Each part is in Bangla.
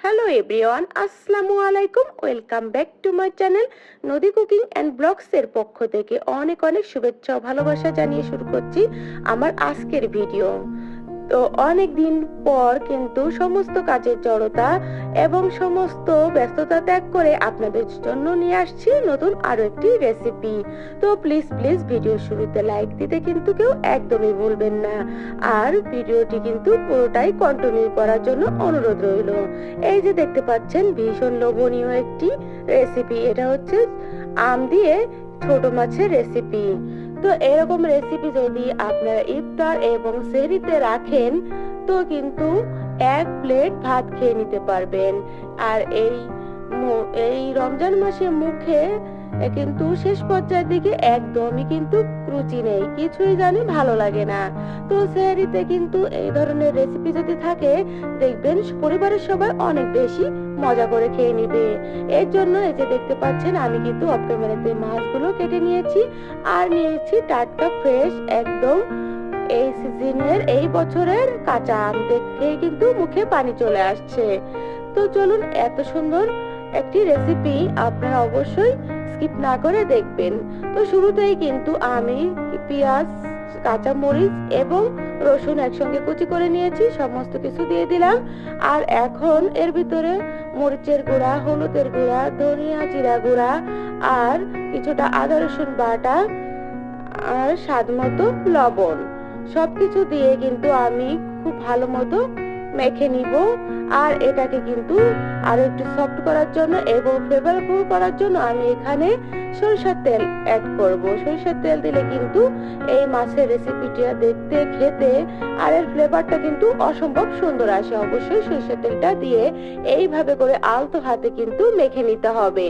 হ্যালো এভরিওয়ান আসসালামু আলাইকুম welcome back to my channel Nodi cooking and ব্লগসের পক্ষ থেকে অনেক অনেক শুভেচ্ছা ও ভালোবাসা জানিয়ে শুরু করছি আমার আজকের ভিডিও তো অনেক দিন পর কিন্তু সমস্ত কাজের জড়তা এবং সমস্ত ব্যস্ততা ত্যাগ করে আপনাদের জন্য নিয়ে আসছি নতুন আরও একটি রেসিপি তো প্লিজ প্লিজ ভিডিও শুরুতে লাইক দিতে কিন্তু কেউ একদমই ভুলবেন না। আর ভিডিওটি কিন্তু পুরোটাই কন্টিনিউ করার জন্য অনুরোধ রইল। এই যে দেখতে পাচ্ছেন, ভীষণ লোভনীয় একটি রেসিপি এটা হচ্ছে আম দিয়ে ছোট মাছের রেসিপি তো এরকম রেসিপি যদি আপনারা ইফতার এবং সেহরিতে রাখেন, তো কিন্তু এক প্লেট ভাত খেয়ে নিতে পারবেন। আর এই এই রমজান মাসে মুখে কিন্তু শেষ পর্যায়ের দিকে একদমই কিন্তু রুচি নেই, কিছুই জানি ভালো লাগে না। তো সেহরিতে কিন্তু এই ধরনের রেসিপি যদি থাকে, দেখবেন পরিবারের সবাই অনেক বেশি মজা করে খেয়ে নিবে। এর জন্য এই যে দেখতে পাচ্ছেন, আমি কিন্তু অফ ক্যামেরাতে মাছগুলো কেটে নিয়েছি আর নিয়েছি টাটকা ফ্রেশ একদম এই সিজনের এই বছরের কাঁচা আম দেখেই কিন্তু মুখে পানি চলে আসছে। তো চলুন এত সুন্দর একটি রেসিপি আপনারা অবশ্যই স্কিপ না করে দেখবেন। তো শুরুতেই কিন্তু আমি পেঁয়াজ কাঁচা মরিচ এবং রসুন একসঙ্গে কুচি করে নিয়েছি, সমস্ত কিছু দিয়ে দিলাম। আর এখন এর ভিতরে মরিচের গুঁড়া, হলুদের গুঁড়া, ধনিয়া জিরা গুঁড়া আর কিছুটা আদা রসুন বাটা আর স্বাদ মতো লবণ। সবকিছু দিয়ে কিন্তু আমি খুব ভালো মতো মেখে নিব। আর এটাকে কিন্তু আরও একটু সফট করার জন্য এবং ফ্লেভারফুল করার জন্য আমি এখানে সরিষার তেল অ্যাড করব। সরিষার তেল দিলে কিন্তু এই মাছের রেসিপিটা দেখতে, খেতে আর এর ফ্লেভারটা কিন্তু অসম্ভব সুন্দর আসে। অবশ্যই সরিষার তেলটা দিয়ে এইভাবে করে আলতো হাতে কিন্তু মেখে নিতে হবে।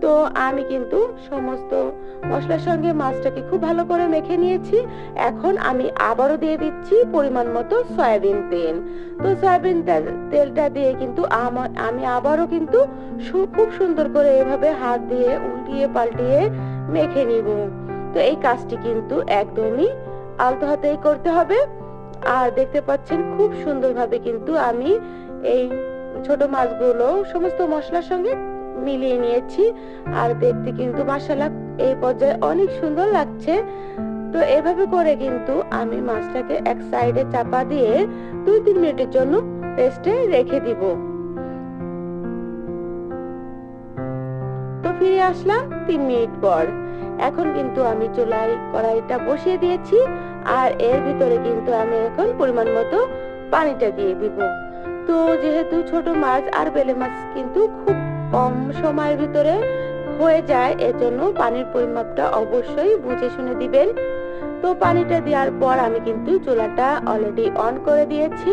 তো আমি কিন্তু সমস্ত মশলার সঙ্গে মাছটাকে খুব ভালো করে মেখে নিয়েছি। এখন আমি আবারও দিয়ে দিচ্ছি পরিমাণ মতো সয়াবিন তেল। তো সয়াবিন তেল- তেলটা দিয়ে কিন্তু আমা- আবারও কিন্তু খুব সুন্দর করে এভাবে হাত দিয়ে উল্টিয়ে পাল্টিয়ে মেখে নিব। তো এই কাজটি কিন্তু একদমই আলতো হাতেই করতে হবে। আর দেখতে পাচ্ছেন খুব সুন্দরভাবে কিন্তু আমি এই ছোট মাছগুলো, সমস্ত মশলার সঙ্গে মিলিয়ে নিয়েছি। আর দেখতে কিন্তু মাসালা এই পর্যায়ে অনেক সুন্দর লাগছে। তো এভাবে করে কিন্তু আমি মাছটাকে এক সাইডে চাপা দিয়ে দুই তিন মিনিটের জন্য রেস্টে রেখে দিব। তো ফিরে আসলাম তিন মিনিট পর। এখন কিন্তু আমি চুলায় কড়াইটা বসিয়ে দিয়েছি। আর এর ভিতরে কিন্তু আমি এখন পরিমাণ মতো পানিটা দিয়ে দিব। তো যেহেতু ছোট মাছ আর বেলে মাছ কিন্তু খুব কম সময়ের ভিতরে হয়ে যায়, এজন্য পানির পরিমাপটা অবশ্যই বুঝে শুনে দিবেন। তো পানিটা দেওয়ার পর আমি কিন্তু চুলাটা অলরেডি অন করে দিয়েছি,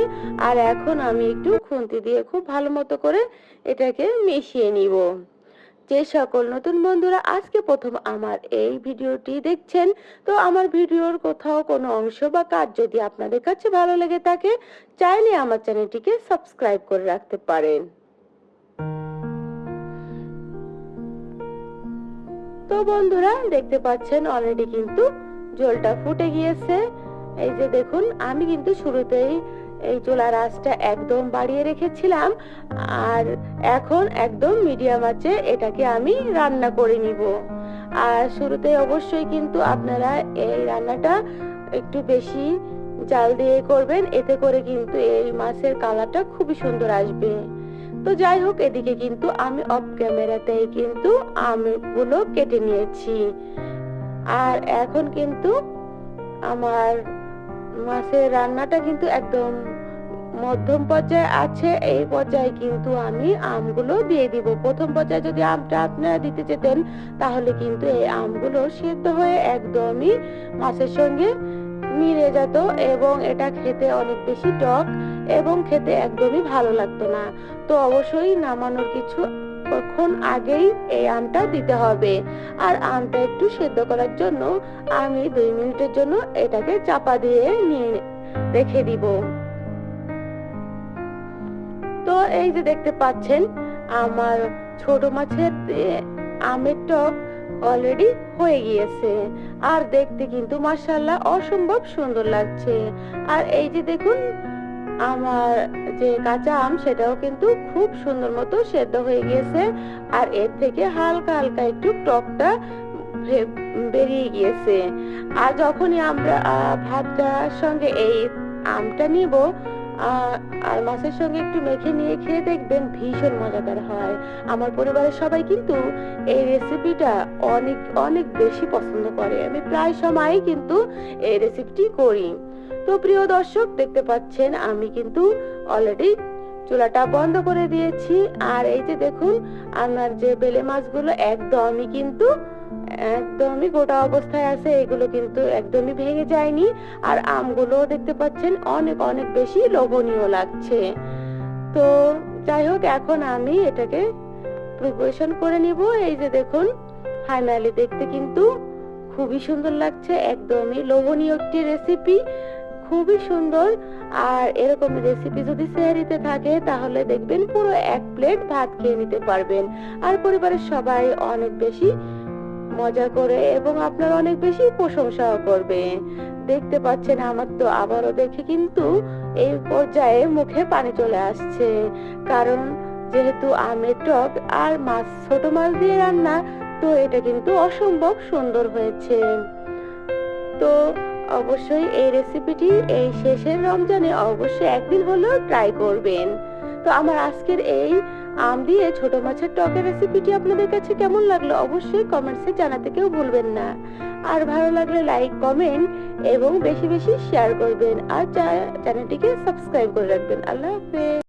আর এখন আমি একটু খুন্তি দিয়ে খুব ভালো মতো করে এটাকে মিশিয়ে নিব। যে সকল নতুন বন্ধুরা আজকে প্রথম আমার এই ভিডিওটি দেখছেন, তো আমার ভিডিওর কোথাও কোনো অংশ বা কাজ যদি আপনাদের কাছে ভালো লেগে থাকে, চাইলে আমার চ্যানেলটিকে সাবস্ক্রাইব করে রাখতে পারেন। তো বন্ধুরা, দেখতে পাচ্ছেন অলরেডি কিন্তু জলটা ফুটে গিয়েছে। এই যে দেখুন, আমি কিন্তু শুরুতেই এই চুলার আঁচটা একদম বাড়িয়ে রেখেছিলাম, আর এখন একদম মিডিয়াম আছে এটাকে আমি রান্না করে নিব। আর শুরুতে অবশ্যই কিন্তু আপনারা এই রান্নাটা একটু বেশি জাল দিয়ে করবেন, এতে করে কিন্তু এই মাছের কালারটা খুবই সুন্দর আসবে। তো যাই হোক, এদিকে কিন্তু আমি অফ ক্যামেরাতেই কিন্তু আমগুলো কেটে নিয়েছি। আর এখন কিন্তু আমার মাছের রান্নাটা কিন্তু একদম মধ্যম পর্যায়ে আছে, এই পর্যায়ে কিন্তু আমি আমগুলো দিয়ে দিব। প্রথম পর্যায়ে যদি আমটা আপনারা দিতে যেতেন, তাহলে কিন্তু এই আমগুলো সিদ্ধ হয়ে একদমই মাছের সঙ্গে মিলে যেত এবং এটা খেতে অনেক বেশি টক। এবং খেতে একদমই ভালো লাগতো না। তো অবশ্যই নামানোর কিছু কখন আগেই এই আমটা দিতে হবে। আর আমটা একটু সেদ্ধ করার জন্য আমি দুই মিনিটের জন্য এটাকে চাপা দিয়ে নিয়ে রেখে দিব। তো এই যে দেখতে পাচ্ছেন, আমার ছোট মাছের আমের টক অলরেডি হয়ে গিয়েছে। আর দেখতে কিন্তু মাশাল্লাহ অসম্ভব সুন্দর লাগছে। আর এই যে দেখুন আমার যে কাঁচা আম, সেটাও কিন্তু খুব সুন্দর মতো সেদ্ধ হয়ে গিয়েছে। আর এর থেকে হালকা হালকা একটু টকটা বেরিয়ে গিয়েছে। আর যখনই আমরা ভাতটার সঙ্গে এই আমটা নিব আর মাছের সঙ্গে একটু মেখে নিয়ে খেয়ে দেখবেন ভীষণ মজাদার হয়। আমার পরিবারের সবাই কিন্তু এই রেসিপিটা অনেক অনেক বেশি পছন্দ করে। আমি প্রায় সময়ই কিন্তু এই রেসিপিটি করি। তো প্রিয় দর্শক, দেখতে পাচ্ছেন, আমি কিন্তু অলরেডি চুলাটা বন্ধ করে দিয়েছি। আর এই যে দেখুন আমার যে বেলে মাছগুলো একদমই কিন্তু, একদমই গোটা অবস্থায় আছে, এগুলো কিন্তু একদমই ভেঙে যায়নি। আর আমগুলো দেখতে পাচ্ছেন, অনেক অনেক বেশি লোভনীয় লাগছে। তো যাই হোক, এখন আমি এটাকে প্রিপারেশন করে নিব। এই যে দেখুন ফাইনালি দেখতে কিন্তু খুবই সুন্দর লাগছে, একদমই লোভনীয় একটি রেসিপি খুবই সুন্দর। আর এরকম রেসিপি যদি সেহারিতে থাকে, তাহলে দেখবেন পুরো এক প্লেট ভাত খেয়ে নিতে পারবেন। আর পরিবারের সবাই অনেক বেশি মজা করে এবং আপনার অনেক বেশি প্রশংসাও করবে। দেখতে পাচ্ছেন আমার তো আবারও দেখে কিন্তু এই পর্যায়ে মুখে পানি চলে আসছে। কারণ যেহেতু আমের টক আর মাছ ছোট মাছ দিয়ে রান্না, তো এটা কিন্তু অসম্ভব সুন্দর হয়েছে। তো অবশ্যই এই রেসিপিটি এই শেষের রমজানে অবশ্যই একদিন হলেও ট্রাই করবেন। তো আমার আজকের এই আম দিয়ে ছোট মাছের টকের রেসিপিটি আপনাদের কাছে কেমন লাগল অবশ্যই কমেন্টসে জানাতে কেউ ভুলবেন না। আর ভালো লাগলে লাইক কমেন্ট এবং বেশি বেশি শেয়ার করবেন। আর চ্যানেলটিকে সাবস্ক্রাইব করে রাখবেন। আল্লাহ হাফেজ।